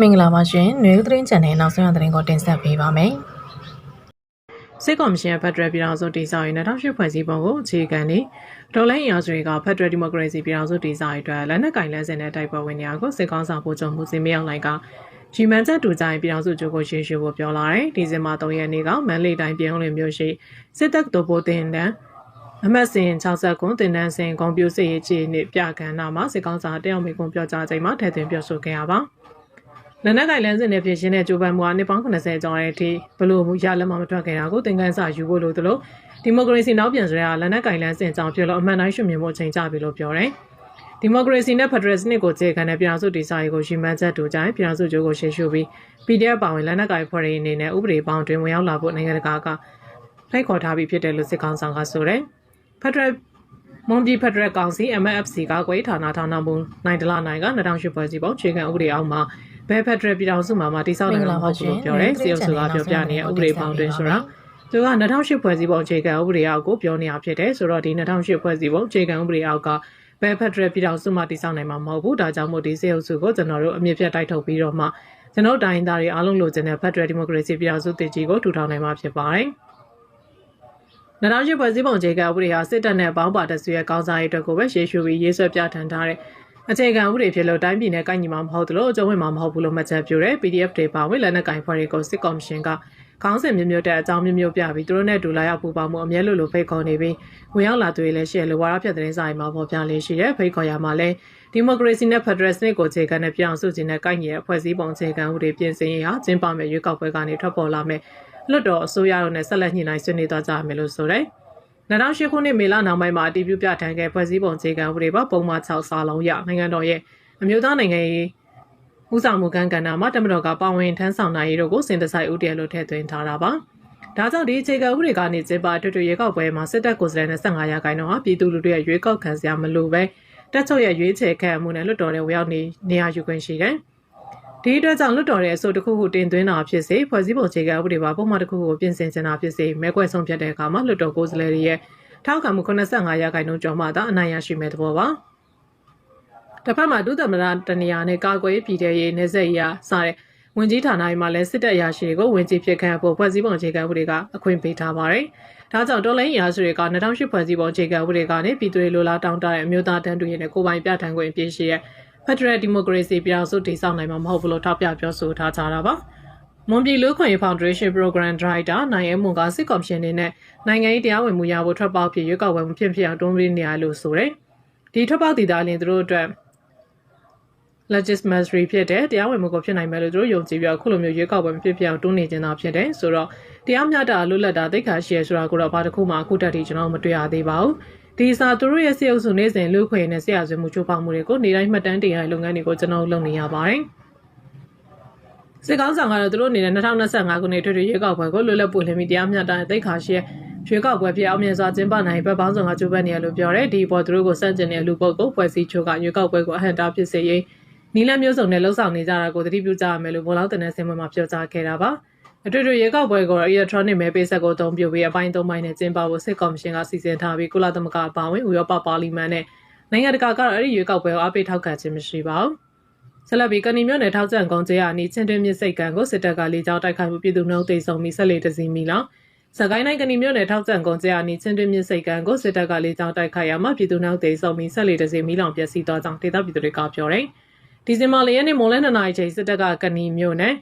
မင်္ဂလာပါရှင်။ຫນွေဦးသတင်းချန်နယ်နောက်ဆုံးရသတင်းကိုတင်ဆက်ပေးပါမယ်။စစ်ကော်မရှင်ရဲ့ဖက်ဒရယ်ပြည်ထောင်စုတည်ဆောက်ရေး2008ဖွဲ့စည်းပုံကိုအခြေခံနေဒေါ်လာအင်အားစုတွေကဖက်ဒရယ်ဒီမိုကရေစီပြည်ထောင်စုတည်ဆောက်ရေးအတွက်လက်နက်ကင်လန်းစင်တဲ့တိုက်ပွဲဝင်နေရာကိုစစ်ကောင်းဆောင်ဖို့ကြုံမှုစင်မြောက်လိုက်ကရီမန်ချက်တူကြိုင်ပြည်ထောင်စုချုပ်ကိုရှင်းရှင်းဖို့ပြောလာတယ်။ဒီဇင်ဘာ3ရက်နေ့ကမန်လေးတိုင်းပြည်ုံးလင်မြို့ရှိစစ်တပ်တိုးပိုတင်တန်းအမတ်စင်60ကွန်တင်တန်းစင်ကွန်ပျူစစ်ရေးခြေနှစ်ပြကဏ္ဍမှာစစ်ကောင်းဆောင်တယောက်မိကွန်ပြောကြားချိန်မှာထည့်သွင်းပြောဆိုခဲ့ရပါ လက်နက်ကင်လန်းစင်နဲ့ဖြစ်ရှင်းတဲ့ဂျိုပန်မူအားနှစ်ပေါင်း80ကျော်တဲ့အထိဘလို့ရလက်မမထွက်ခဲ့တာကိုသင်ခန်းစာယူဖို့လိုသလိုဒီမိုကရေစီနောက်ပြန်ဆိုရလက်နက်ကင်လန်းစင်ကြောင့်ဖြစ်လို့အမှန်တိုင်းရှုမြင်မှုအချိန်ကြပြီလို့ပြောတယ်။ဒီမိုကရေစီနဲ့ဖက်ဒရယ်စနစ်ကိုခြေခံတဲ့ပြည်ထောင်စုတည်ဆောက်ရေးကိုရည်မှန်းချက်တူကြိုင်ပြည်ထောင်စုကျိုးကိုရှင်းရှုပြီး PDF ပါဝင်လက်နက်ကင်ဖွဲ့ရေးအနေနဲ့ဥပဒေပေါင်းတွင်ဝင်ရောက်လာဖို့နိုင်ငံတကာကဖိတ်ခေါ်ထားပြီးဖြစ်တယ်လို့စစ်ကောင်ဆောင်ကဆိုတယ်။ဖက်ဒရယ်မွန်ပြည်ဖက်ဒရယ်ကောင်စီ MFC ကကွေးဌာနဌာနမှနိုင်ဒလနိုင်က2008ဖွဲ့စည်းပုံခြေခံဥပဒေအောက်မှာ ဘယ်ဖက်ဒရယ်ပြည်ထောင်စုမှာမှတိစောက်နိုင်မှာမဟုတ်ဘူးလို့ပြောတယ်။စီအိုဆိုကပြောပြနေတဲ့ဥပဒေပေါင်းတွင်ဆိုတာသူက2008ဖွဲ့စည်းပုံအခြေခံဥပဒေအောက်ကိုပြောနေရဖြစ်တယ်ဆိုတော့ဒီ2008ဖွဲ့စည်းပုံအခြေခံဥပဒေအောက်ကဘယ်ဖက်ဒရယ်ပြည်ထောင်စုမှတိစောက်နိုင်မှာမဟုတ်ဘူးဒါကြောင့်မို့ဒီစီအိုစုကိုကျွန်တော်တို့အမြင့်ဖြတ်တိုက်ထုတ်ပြီးတော့မှကျွန်တော်တိုင်းသားတွေအားလုံးလိုချင်တဲ့ဖက်ဒရယ်ဒီမိုကရေစီပြည်ထောင်စုတည်ကြည်ကိုထူထောင်နိုင်မှာဖြစ်ပါတယ်။2008ဖွဲ့စည်းပုံအခြေခံဥပဒေဟာစစ်တပ်နဲ့ပေါင်းပါတဆွေရဲ့ကောင်းစားရေးအတွက်ကိုပဲရှေ့ရှုပြီးရေးဆွဲပြဋ္ဌာန်းထားတဲ့ အခြေခံဥပဒေဖြစ်လို့တိုင်းပြည်နဲ့ကိုက်ညီမှာမဟုတ်သလိုအကျုံးဝင်မှာမဟုတ်ဘူးလို့မှတ်ချက်ပြုတဲ့ PDF တွေပါဝင်လက်နက်ကင်ဖွဲ့တွေကိုစစ်ကော်မရှင်ကခေါင်းစဉ်မျိုးမျိုးတဲ့အကြောင်းမျိုးမျိုးပြပြီးသူတို့နဲ့တူလာရောက်ပူပေါင်းမှုအမြဲလိုလိုဖိတ်ခေါ်နေပြီးဝင်ရောက်လာသူတွေလည်းရှိရလို့ဝါရဖြတ်သတင်းစာတွေမှာပေါ်ပြလေးရှိတဲ့ဖိတ်ခေါ်ရမှာလည်းဒီမိုကရေစီနဲ့ဖက်ဒရယ်စနစ်ကိုအခြေခံတဲ့ပြောင်းစုခြင်းနဲ့ကိုက်ညီတဲ့ဖွဲ့စည်းပုံအခြေခံဥပဒေပြင်ဆင်ရေးဟာကျင်းပမဲ့ရွေးကောက်ပွဲကနေထွက်ပေါ်လာမဲ့လွတ်တော်အစိုးရတို့နဲ့ဆက်လက်ညှိနှိုင်းဆွေးနွေးသွားကြမယ်လို့ဆိုတယ်။ 2008ခုနှစ်မေလနောက်ပိုင်းမှာအတည်ပြုပြဋ္ဌာန်းခဲ့ဖွဲ့စည်းပုံအခြေခံဥပဒေပါပုံမှန်6စာလုံးရနိုင်ငံတော်ရဲ့အမျိုးသားနိုင်ငံရေးဥဆောင်မှုကဏ္ဍမှာတမတော်ကပါဝင်ထမ်းဆောင်နိုင်ရေးတို့ကိုစင်တဆိုင်ဥတည်လို့ထည့်သွင်းထားတာပါ။ဒါကြောင့်ဒီအခြေခံဥပဒေကနေကျင်းပထွတ်ထွတ်ရွေးကောက်ပွဲမှာစစ်တပ်ကိုယ်စားလှယ်25ရာခိုင်နှုန်းဟာပြည်သူလူထုရဲ့ရွေးကောက်ခံစရာမလိုပဲတက်ချုပ်ရဲ့ရွေးချယ်ခံမှုနဲ့လွတ်တော်တဲ့ဝရောက်နေနေရာယူခွင့်ရှိတယ်။ ဒီအတွက်ကြောင့်လွတ်တော်တဲ့အဆိုတစ်ခုခုတင်သွင်းတာဖြစ်စေဖွဲ့စည်းပုံအခြေခံဥပဒေပါပုံမှန်တစ်ခုကိုပြင်ဆင်ချင်တာဖြစ်စေမဲခွဲဆုံးဖြတ်တဲ့အခါမှာလွတ်တော်ကိုယ်စားလှယ်တွေရဲ့ထောက်ခံမှု85ရာခိုင်နှုန်းကျော်မှသာအနိုင်ရရှိမဲ့သဘောပါ။တစ်ဖက်မှာဒုသမရတနေရာနဲ့ကာကွယ်ပြည်ထရေးနေဆက်ရစတဲ့ဝင်ကြီးဌာနတွေမှာလည်းစစ်တပ်ရရှိတွေကိုဝင်ကြီးဖြစ်ခန့်ဖို့ဖွဲ့စည်းပုံအခြေခံဥပဒေကအခွင့်ပေးထားပါတယ်။ဒါကြောင့်တော်လိုင်းရာစုတွေက2008ဖွဲ့စည်းပုံအခြေခံဥပဒေကနေပြည်သူတွေလိုလားတောင်းတတဲ့အမျိုးသားတန်းတူရေးနဲ့ကိုပိုင်ပြဋ္ဌာန်းခွင့်အပြည့်ရှိ တဲ့ Federal Democracy ပြည်ထောင်စုတည်ဆောက်နိုင်မှာမဟုတ်ဘူးလို့ထောက်ပြပြောဆိုထားကြတာပါ။မွန်ပြည်လူ့ခွင့်ရေးဖောင်ဒေးရှင်း Program Director နိုင်ရဲမွန်ကစစ်ကော်မရှင်နေနဲ့နိုင်ငံရေးတရားဝင်မှုရဖို့ထွက်ပေါက်ဖြစ်ရွေးကောက်ပွဲမဖြစ်ဖြစ်အောင်တွန်းပေးနေရလို့ဆိုတယ်။ဒီထွက်ပေါက်တည်တာလင်းသူတို့အတွက် legislature ဖြစ်တဲ့တရားဝင်မှုကိုဖြစ်နိုင်မယ်လို့သူတို့ယုံကြည်ပြီးအခုလိုမျိုးရွေးကောက်ပွဲမဖြစ်ဖြစ်အောင်တွန်းနေကြတာဖြစ်တယ်ဆိုတော့တရားမျှတလွတ်လပ်တာသိက္ခာရှိရဆိုတာကိုတော့ဘာတစ်ခုမှအခုတက်ထိကျွန်တော်မတွေ့ရသေးပါဘူး ဒီစာသူတို့ရဲ့စေအုပ်စုနေစဉ်လူခွေနဲ့ဆရာဆွေမှုချိုးဖောက်မှုတွေကိုနေတိုင်းမှတ်တမ်းတင်ရတဲ့လုပ်ငန်းတွေကိုကျွန်တော်လုပ်နေရပါတယ်စစ်ကောင်းဆောင်ကတော့သူတို့အနေနဲ့2025ခုနှစ်ထွေထွေရွေးကောက်ပွဲကိုလွတ်လပ်ပွင့်လင်းပြီးတရားမျှတတဲ့သိက္ခာရှိရွေးကောက်ပွဲဖြစ်အောင်မြင်စွာကျင်းပနိုင်ဘက်ပေါင်းစုံကကြိုးပမ်းနေရလို့ပြောတယ်ဒီပေါ်သူတို့ကိုစန့်ကျင်တဲ့လူပုဂ္ဂိုလ်ဖွဲ့စည်းချိုးကရွေးကောက်ပွဲကိုအဟန့်တားဖြစ်စေရေးနီလမျိုးစုံနဲ့လှုပ်ဆောင်နေကြတာကိုသတိပြုကြရမယ်လို့ဘောလောက်တနက်စင်မှာပြောကြားခဲ့တာပါ အတွေ့အကြုံရေကောက်ပွဲကို electronic မဲပေးဆက်ကိုအသုံးပြုပြီးအပိုင်း၃ပိုင်းနဲ့ကျင်းပဖို့စစ်ကော်မရှင်ကစီစဉ်ထားပြီးကုလသမဂ္ဂအပါအဝင်ဥရောပပါလီမန်နဲ့နိုင်ငံတကာကတော့အဲ့ဒီရွေးကောက်ပွဲကိုအားပေးထောက်ခံခြင်းမရှိပါဘူး။ဆက်လက်ပြီးကဏီမြို့နယ်ထောက်ကျန်ကုန်းကျေးအနီးချင်းတွင်းမြစ်စိတ်ကံကိုစစ်တပ်ကလေကြောင်းတိုက်ခိုက်မှုပြည်သူနှုတ်သိမ်းပြီးဆက်လက်တစည်းမိလောစကိုင်းတိုင်းကဏီမြို့နယ်ထောက်ကျန်ကုန်းကျေးအနီးချင်းတွင်းမြစ်စိတ်ကံကိုစစ်တပ်ကလေကြောင်းတိုက်ခိုက်ရမှာပြည်သူနှုတ်သိမ်းပြီးဆက်လက်တစည်းမိလောင်ပျက်စီးသွားကြောင်းဒေသပြည်သူတွေကပြောတယ်။ဒီဇင်ဘာလရက်နေ့မွန်လဲ2နာရီချိန်စစ်တပ်ကကဏီမြို့နယ်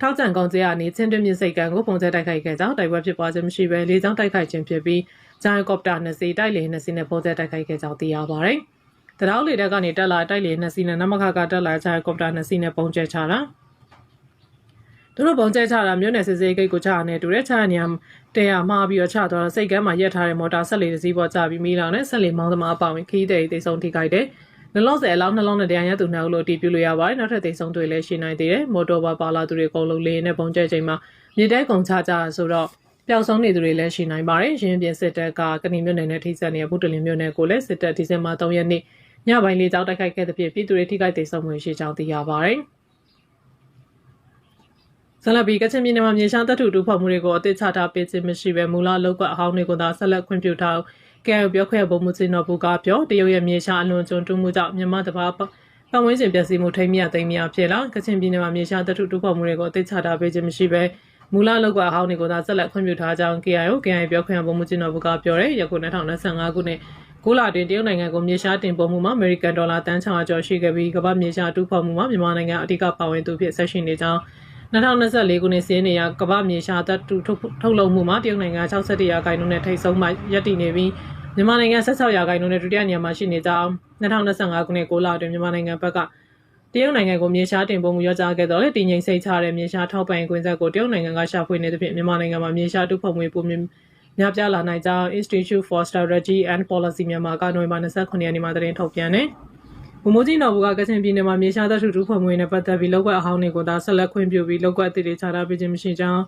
ထောက်ကျန်ကောင်ကျဲအနေချင်းတွင်းမြင့်စိတ်ကံကိုပုံကျဲတိုက်ခိုက်ခဲ့ကြောင်းတိုက်ပွဲဖြစ်ပွားခြင်းမရှိဘဲလေးချောင်းတိုက်ခိုက်ခြင်းဖြစ်ပြီးဂျိုင်ကော်ပတာနှစ်စီးတိုက်လေနှစ်စီးနဲ့ပုံကျဲတိုက်ခိုက်ခဲ့ကြောင်းသိရပါတယ်။တရောင်းလေတက်ကနေတက်လာတိုက်လေနှစ်စီးနဲ့နမခကတက်လာဂျိုင်ကော်ပတာနှစ်စီးနဲ့ပုံကျဲချတာသူတို့ပုံကျဲချတာမြို့နယ်စစ်စေးဂိတ်ကိုချရနေတူတဲ့ချရနေရတဲရမှားပြီးတော့ချသွားတော့စိတ်ကမ်းမှာရက်ထားတဲ့မော်တာဆက်လေတစ်စီးပေါ်ကျပြီးမိလောင်နဲ့ဆက်လေမောင်းသမားအပါဝင်ခီးတဲ့တိတ်ဆုံးထိခိုက်တယ်။ နှလုံးစဲအလောင်းနှလုံးနဲ့တရားရသူနှစ်ဦးလို့အတည်ပြုလို့ရပါတယ်နောက်ထပ်သိဆုံးတွေလည်းရှိနိုင်သေးတယ်မော်တော်ဘာပါလာသူတွေအကုန်လုံးလေးနဲ့ပုံကျဲချိန်မှာမြေတဲကုံချကြဆိုတော့ပျောက်ဆုံးနေသူတွေလည်းရှိနိုင်ပါတယ်ရင်းပြင်စစ်တပ်ကကဏီမြို့နယ်နဲ့ထိစပ်နေတဲ့ဘုဒ္ဓလင်မြို့နယ်ကိုလည်းစစ်တပ်ဒီဇင်ဘာ3ရက်နေ့ညပိုင်းလေးကြောင်းတိုက်ခိုက်ခဲ့တဲ့ဖြစ်ပြည်သူတွေထိခိုက်ဒေဆုံးမှုရှိကြောင်းသိရပါတယ်ဆလဘီကချင်ပြည်နယ်မှာမြေရှားတပ်ထုတူဖော်မှုတွေကိုအသစ်ချထားပေးခြင်းမရှိဘဲမူလလောက်ကအဟောင်းတွေကိုသာဆက်လက်ခွင့်ပြုထား ကဲပြောခွဲဘုံမှုစင်တော်ဘူးကပြောတရုတ်ရဲ့မြေရှားအလွန်ကျွန်းတူးမှုကြောင့်မြန်မာတဘာပတ်ဝန်းကျင်ပျက်စီးမှုထိမ်းမြသိမ်းမြဖြစ်လာကချင်ပြည်နယ်မှာမြေရှားတထုတူဖော်မှုတွေကိုအသိချတာပေးခြင်းမရှိဘဲမူလလောက်ကအဟောင်းတွေကိုသာဆက်လက်ခွင့်ပြုထားကြောင်း KIO KIA ပြောခွင့်ရဗိုလ်မှူးကြီးတော်ဘုကပြောတယ်ယခု2025ခုနှစ်ကိုလာတင်တရုတ်နိုင်ငံကိုမြေရှားတင်ပို့မှုမှာအမေရိကန်ဒေါ်လာတန်း600ကျော်ရှိခဲ့ပြီးကမ္ဘာမြေရှားတူဖော်မှုမှာမြန်မာနိုင်ငံအဓိကပါဝင်သူဖြစ်ဆက်ရှိနေကြောင်း 2024ခုနှစ်စီးနေရကမ္ဘာမြေရှားတထုထုတ်လုပ်မှုမှာတရုတ်နိုင်ငံ61ရာခိုင်နှုန်းနဲ့ထိပ်ဆုံးမှရပ်တည်နေပြီးမြန်မာနိုင်ငံ16ရာခိုင်နှုန်းနဲ့ဒုတိယနေရာမှာရှိနေကြောင်း2025ခုနှစ်ကိုလာတွင်မြန်မာနိုင်ငံဘက်ကတရုတ်နိုင်ငံကိုမြေရှားတင်ပို့မှုရောကြားခဲ့တော့လေတည်ငြိမ်စိတ်ချတဲ့မြေရှားထောက်ပံ့ကွင်းဆက်ကိုတရုတ်နိုင်ငံကရှာဖွေနေသဖြင့်မြန်မာနိုင်ငံမှာမြေရှားတုဖုံမှုပုံများပြားလာနိုင်ကြောင်း Institute for Strategy and Policy မြန်မာကနိုဝင်ဘာ29ရက်နေ့မှာသတင်းထုတ်ပြန်တယ်။ ဘုံမိုးကြီးနော်ဘူကကချင်ပြည်နယ်မှာမြေရှားသတ္ထုတုဖုံမှုနဲ့ပတ်သက်ပြီးလောက်ကွက်အဟောင်းတွေကိုသာဆက်လက်ခွင့်ပြုပြီးလောက်ကွက်အသစ်တွေချထားပေးခြင်းမရှိကြောင်း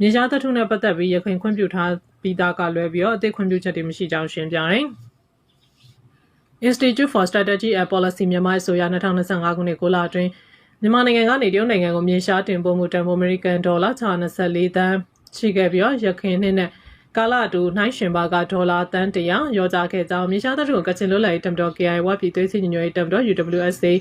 မြေရှားသတ္ထုနဲ့ပတ်သက်ပြီးရခိုင်ခွင့်ပြုထားပြီးသားကလွဲပြီးတော့အသစ်ခွင့်ပြုချက်တွေမရှိကြောင်းရှင်းပြတယ်။ Institute for Strategy and Policy မြန်မာအစိုးရ2025ခုနှစ်ကိုလာအတွင်းမြန်မာနိုင်ငံကနေတရုတ်နိုင်ငံကိုမြေရှားတင်ပို့မှုတန်ဖိုးအမေရိကန်ဒေါ်လာ624တန်းရှိခဲ့ပြီးတော့ရခိုင်နှစ်နဲ့ ကာလအတူနှိုင်းရှင်ပါကဒေါ်လာတန်း100ရောကြခဲ့ကြောင်းမြေရှားသတ္တုကိုကချင်လွတ်လပ်ရေးတမ်တော် KI ဝပြည်သွေးစည်းညီညွတ်ရေးတမ်တော် UWSA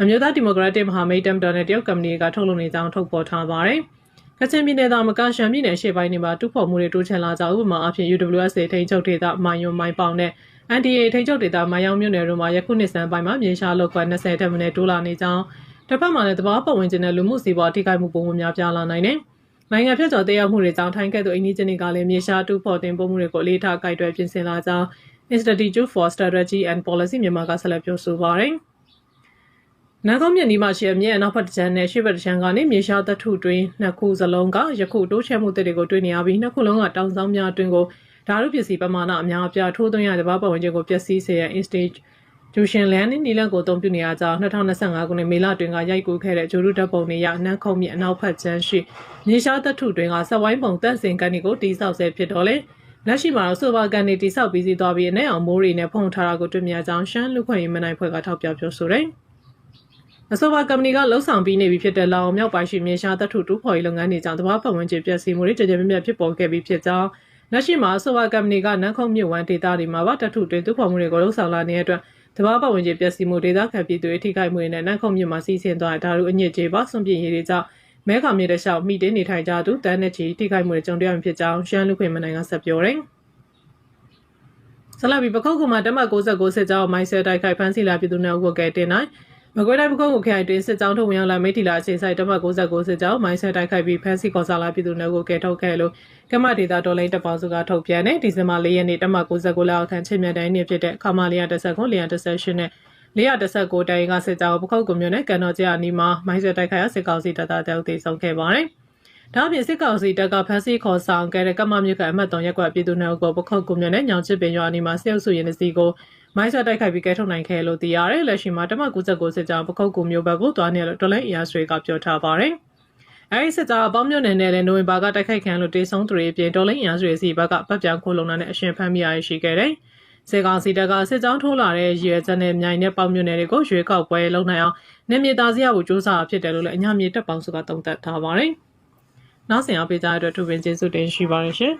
အမျိုးသားဒီမိုကရက်တစ်မဟာမိတ်တမ်တော်နဲ့တရုတ်ကမ္ပဏီကထုတ်လုပ်နေကြောင်းထုတ်ပေါ်ထားပါတယ်။ကချင်ပြည်နယ်သားမကရှမ်းပြည်နယ်ရှေ့ပိုင်းတွေမှာတူဖော်မှုတွေတိုးချဲ့လာကြောင်းဥပမာအဖြစ် UWSA ထိန်းချုပ်ဒေသမိုင်ယွန်မိုင်ပေါင်နဲ့ NDA ထိန်းချုပ်ဒေသမိုင်ယောင်မြို့နယ်တို့မှာယခုနှစ်စံပိုင်းမှာမြေရှားလောက်ကွက်20တက်မနဲ့တိုးလာနေကြောင်းတစ်ဖက်မှာလည်းတဘာပတ်ဝန်းကျင်နဲ့လူမှုစီးပွားထိခိုက်မှုပုံမှန်များပြားလာနိုင်တယ်။ နိုင်ငံဖြတ်ကျော်တည်ရောက်မှုတွေကြောင့်ထိုင်းကဲ့သို့အင်းကြီးချင်းတွေကလည်းမြေရှားတူဖော်တင်ပုံမှုတွေကိုအလေးထားကိုက်တွယ်ပြင်ဆင်လာကြောင်း Institute for Strategy and Policy မြန်မာကဆက်လက်ပြောဆိုပါရယ်။နာဂေါမြင့်ဒီမှာရှိအမြင့်အနောက်ဘက်တစ်ချမ်းနဲ့ရှေ့ဘက်တစ်ချမ်းကနေမြေရှားသတ္ထုတွင်နှစ်ခုစလုံးကယခုတိုးချဲ့မှုတွေကိုတွေ့နေရပြီးနှစ်ခုလုံးကတောင်ဆောင်များအတွင်းကိုဓာတ်ရုပ်ပစ္စည်းပမာဏအများအပြားထိုးသွင်းရတဲ့ဘာပတ်ဝန်းကျင်ကိုပျက်စီးစေရန် institution land နဲ့နီလန်ကိုအသုံးပြုနေရကြောင်း2025ခုနှစ်မေလတွင်ကရိုက်ကူးခဲ့တဲ့ဂျိုရုဓာတ်ပုံတွေရနန်းခုံမြအနောက်ဘက်ချမ်းရှိမြေရှားသတ္ထုတွင်ကဆက်ဝိုင်းပုံတန့်စင်ကန်တွေကိုတိစောက်ဆဲဖြစ်တော့လေလက်ရှိမှာတော့ဆိုပါကန်တွေတိစောက်ပြီးစီးသွားပြီးအနေအောင်မိုးတွေနဲ့ဖုံထားတာကိုတွေ့မြင်ကြောင်းရှမ်းလူခွင့်ရေးမနိုင်ဖွဲ့ကထောက်ပြပြောဆိုတယ်အဆိုပါကုမ္ပဏီကလှုပ်ဆောင်ပြီးနေပြီဖြစ်တဲ့လောင်မြောက်ပိုင်းရှိမြေရှားသတ္ထုတူဖော်ရေးလုပ်ငန်းတွေကြောင့်တဘာပတ်ဝန်းကျင်ပျက်စီးမှုတွေကြကြမြမြဖြစ်ပေါ်ခဲ့ပြီးဖြစ်ကြောင်းလက်ရှိမှာဆိုပါကုမ္ပဏီကနန်းခုံမြဝမ်းဒေတာတွေမှာပါတထုတွင်သူ့ဖော်မှုတွေကိုလှုပ်ဆောင်လာနေတဲ့အတွက် တဘာပတ်ဝန်းကျင်ပျက်စီးမှုဒေတာခံပြည်သူတွေထိခိုက်မှုတွေနဲ့နန်းခုံမြမှာစီးဆင်းသွားတဲ့ဒါတို့အညစ်အကြေးပါဆွန့်ပြင်းရည်တွေကြောင့်မဲခေါင်မြေတလျှောက်မိတင်းနေထိုင်ကြသူတန်းနဲ့ချီထိခိုက်မှုတွေကြုံတွေ့ရမှာဖြစ်ကြောင်းရှမ်းလူခွင့်မနိုင်ကဆက်ပြောတယ်ဆလာဘီပခုတ်ကမှာတက်မ69စစ်ကြောင်းမိုင်းဆဲတိုက်ခိုက်ဖမ်းဆီးလာပြည်သူများဥပကဲတင်နိုင် မကွေးတိုင်းပခုတ်ကိုခိုင်တွင်စစ်ကြောင်းထုတ်ဝင်ရောက်လာမိထီလာအခြေဆိုင်တမတ်69စစ်ကြောင်းမိုင်းဆဲတိုက်ခိုက်ပြီးဖမ်းဆီးခေါ်ဆောင်လာပြည်သူများကိုကဲထုတ်ခဲ့လို့ကမ္မဒေတာတော်လိုင်းတပ်ပေါင်းစုကထုတ်ပြန်တဲ့ဒီဇင်ဘာ၄ရက်နေ့တမတ်69လောက်ခန့်ချင်းမြတ်တိုင်းနေ့ဖြစ်တဲ့ခမာလီယာ19 418နဲ့419တိုင်းကစစ်ကြောင်းပခုတ်ကွန်မြူနဲ့ကန်တော်ကျအနီးမှာမိုင်းဆဲတိုက်ခိုက်ရစစ်ကောင်စီတပ်သားတအုပ်သိဆုံးခဲ့ပါတယ်။ဒါ့အပြင်စစ်ကောင်စီတပ်ကဖမ်းဆီးခေါ်ဆောင်ခဲ့တဲ့ကမ္မမြကအမတ်တော်ရက်ကွက်ပြည်သူ့နယ်ကိုပခုတ်ကွန်မြူနဲ့ညောင်ချစ်ပင်ရွာအနီးမှာစစ်အုပ်စုရင်စီကို မိုင်းဆွဲတိုက်ခိုက်ပြီးကဲထုတ်နိုင်ခဲ့လို့သိရတယ်လက်ရှိမှာတမ99စစ်ကြောင်းပခုတ်ကူမျိုးဘက်ကိုတွားနေလို့တော်လိုင်းအရာဆွေကပြောထားပါတယ်အဲဒီစစ်ကြောင်းအပေါင်းမျိုးနယ်နဲ့လည်းနိုဝင်ဘာကတိုက်ခိုက်ခံလို့တေဆုံးသူတွေအပြင်တော်လိုင်းအရာဆွေစီဘက်ကပတ်ပြောင်းခိုးလုံတာနဲ့အရှင်ဖမ်းမိရရှိခဲ့တယ်စေကောင်စီတပ်ကစစ်ကြောင်းထိုးလာတဲ့ရည်ရွယ်ချက်နဲ့မြိုင်နဲ့ပေါင်းမြို့နယ်တွေကိုရွေးကောက်ပွဲလုပ်နိုင်အောင်နေမြေသားစရာကိုစ조사ဖြစ်တယ်လို့လည်းအညာမြေတပ်ပေါင်းစုကတုံ့တက်ထားပါတယ်။နောက်ဆင်အားပေးကြတဲ့အတွက်သူပင်ကျေးဇူးတင်ရှိပါတယ်ရှင်။